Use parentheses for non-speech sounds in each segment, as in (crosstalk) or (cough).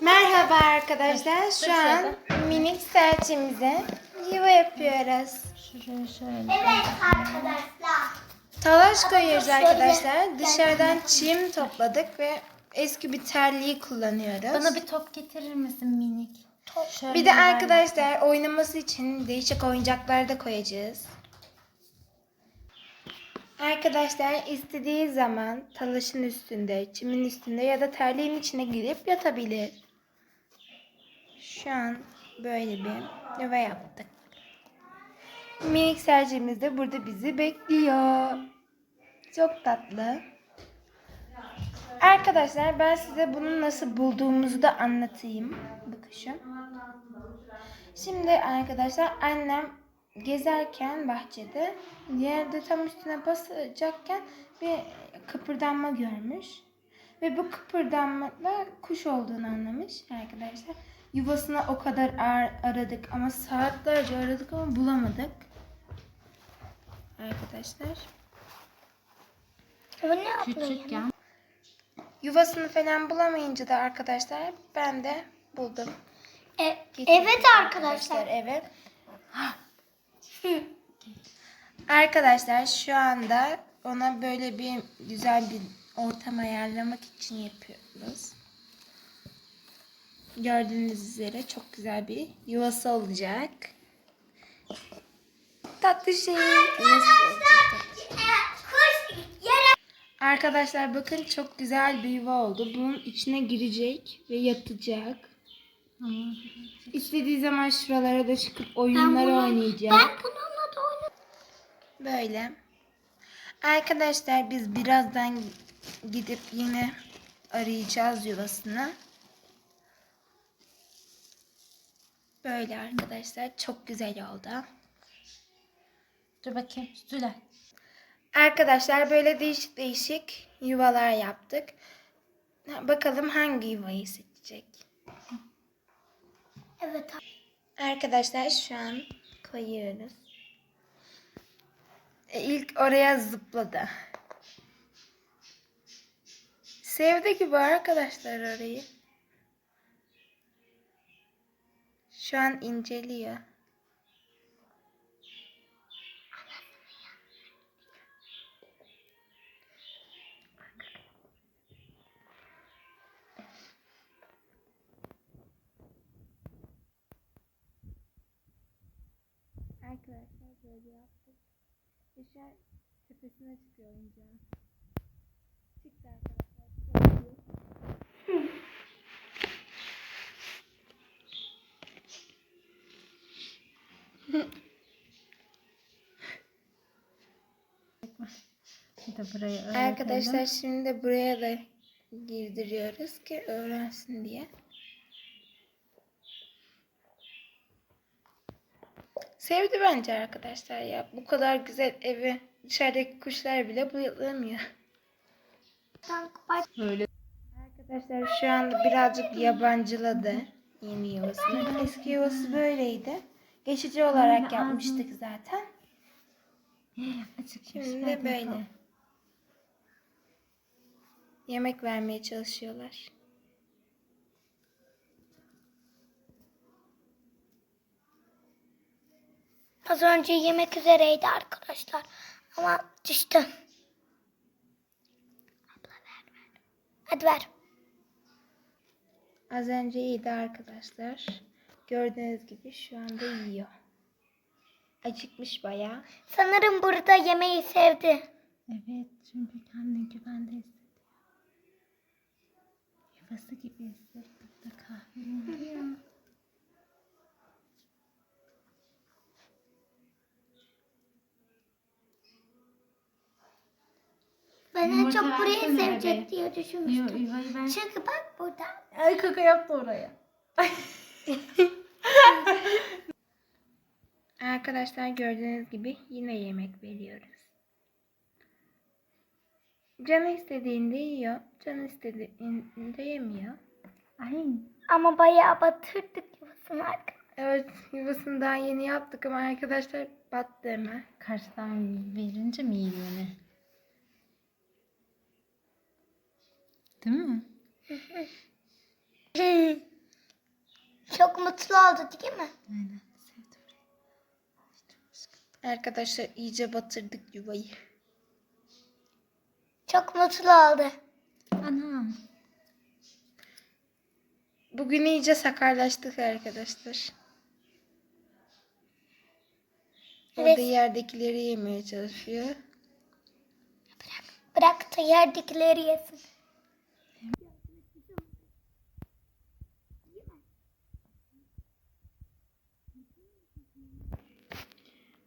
Merhaba arkadaşlar. Şu an minik serçemize yuva yapıyoruz. Şuraya şöyle. Evet arkadaşlar. Talaş koyuyoruz arkadaşlar. Dışarıdan çim topladık ve eski bir terliği kullanıyoruz. Bana bir top getirir misin minik? Şöyle Bir de arkadaşlar oynaması için değişik oyuncaklar da koyacağız. Arkadaşlar istediği zaman talaşın üstünde, çimin üstünde ya da terliğin içine girip yatabilir. Şu an böyle bir yuva yaptık. Minik sercimiz de burada bizi bekliyor. Çok tatlı. Arkadaşlar ben size bunu nasıl bulduğumuzu da anlatayım. Bakın şu. Şimdi arkadaşlar annem gezerken bahçede yerde tam üstüne basacakken bir kıpırdanma görmüş. Ve bu kıpırdanmada kuş olduğunu anlamış arkadaşlar. Yuvasına o kadar ar- aradık ama saatlerce aradık ama bulamadık. Arkadaşlar. Bu ne? Küçükken. Yuvasını falan bulamayınca da arkadaşlar ben de buldum. E, Getirdim evet arkadaşlar. Evet. Arkadaşlar şu anda ona böyle bir güzel bir ortam ayarlamak için yapıyoruz. Gördüğünüz üzere çok güzel bir yuvası olacak. Tatlı şey. Arkadaşlar bakın çok güzel bir yuva oldu. Bunun içine girecek ve yatacak. İstediği zaman şuralara da çıkıp oyunlar bunu- oynayacak. Ben bununla da oynadım. Böyle. Arkadaşlar biz birazdan gidip yine arayacağız yuvasını. Böyle arkadaşlar çok güzel oldu. dur bakayım. Zülal. Arkadaşlar böyle değişik değişik yuvalar yaptık. Bakalım hangi yuvayı seçecek. Evet. Arkadaşlar şu an koyuyoruz. E, İlk oraya zıpladı. Sevdi gibi arkadaşlar orayı. Şu an inceliyor. Arkadaşlar böyle yaptık. An tepesine çıkıyor oyuncağın. Çıktı arkadaşlar. Şöyle. Buraya öğretelim. Arkadaşlar şimdi de buraya da girdiriyoruz ki öğrensin diye. Sevdi bence arkadaşlar ya. Bu kadar güzel evi dışarıdaki kuşlar bile bulamıyor. Böyle. Arkadaşlar şu anda birazcık yabancıladı yeni yuvasını. Eski yuvası böyleydi. Geçici olarak yapmıştık zaten. Şimdi de böyle. Yemek vermeye çalışıyorlar. Az önce yemek üzereydi arkadaşlar. Ama düştü. Abla ver ver. Hadi ver. Az önce iyiydi arkadaşlar. Gördüğünüz gibi şu anda yiyor. Acıkmış bayağı. Sanırım burada yemeği sevdi. Evet çünkü kendini güvende hissediyor. Yuvası gibi hissettik de kahve. Ben en çok burayı sevecek diye düşünmüştüm. Yuvayı ben... Çünkü bak burada. Ay kaka yaptı oraya. (laughs) Arkadaşlar gördüğünüz gibi yine yemek veriyoruz. Canı istediğinde yiyor. Canı istediğinde yemiyor. Ay. Ama bayağı batırdık yuvasını arkadaşlar. Evet yuvasını daha yeni yaptık ama arkadaşlar battı hemen. Karşıdan verince mi yiyor ne? Değil mi? (laughs) mutlu oldu değil mi? Aynen. Arkadaşlar iyice batırdık yuvayı. Çok mutlu oldu. Anam. Bugün iyice sakarlaştık arkadaşlar. Orada Evet. yerdekileri yemeye çalışıyor. Bırak da yerdekileri yesin.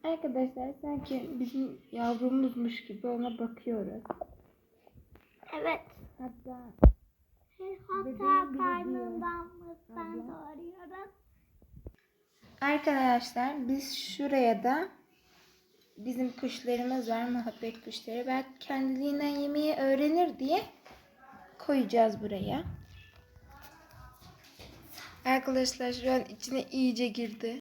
Arkadaşlar sanki bizim yavrumuzmuş gibi ona bakıyoruz. Evet. Hatta Hatta karnından mıstan doğuruyoruz. arkadaşlar biz şuraya da bizim kuşlarımız var muhabbet kuşları. Belki kendiliğinden yemeği öğrenir diye koyacağız buraya. Arkadaşlar şu an içine iyice girdi.